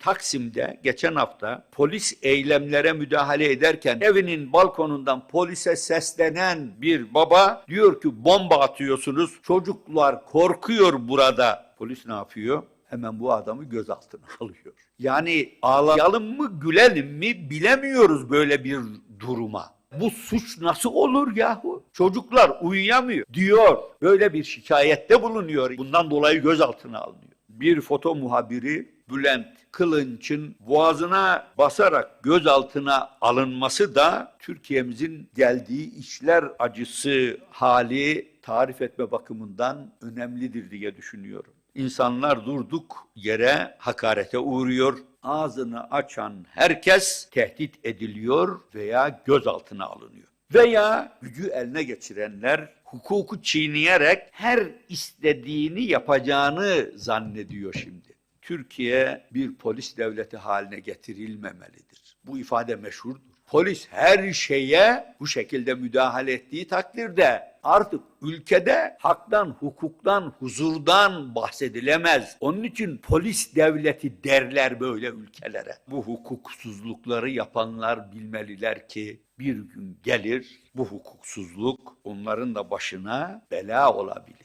Taksim'de geçen hafta polis eylemlere müdahale ederken evinin balkonundan polise seslenen bir baba diyor ki bomba atıyorsunuz. Çocuklar korkuyor burada. Polis ne yapıyor? Hemen bu adamı gözaltına alıyor. Yani ağlayalım mı gülelim mi bilemiyoruz böyle bir duruma. Bu suç nasıl olur yahu? Çocuklar uyuyamıyor diyor. Böyle bir şikayette bulunuyor. Bundan dolayı gözaltına alınıyor. Bir foto muhabiri Bülent Kılınç'ın boğazına basarak gözaltına alınması da Türkiye'mizin geldiği işler acısı hali tarif etme bakımından önemlidir diye düşünüyorum. İnsanlar durduk yere hakarete uğruyor. Ağzını açan herkes tehdit ediliyor veya gözaltına alınıyor. Veya gücü eline geçirenler hukuku çiğneyerek her istediğini yapacağını zannediyor şimdi. Türkiye bir polis devleti haline getirilmemelidir. Bu ifade meşhurdur. Polis her şeye bu şekilde müdahale ettiği takdirde artık ülkede haktan, hukuktan, huzurdan bahsedilemez. Onun için polis devleti derler böyle ülkelere. Bu hukuksuzlukları yapanlar bilmeliler ki bir gün gelir bu hukuksuzluk onların da başına bela olabilir.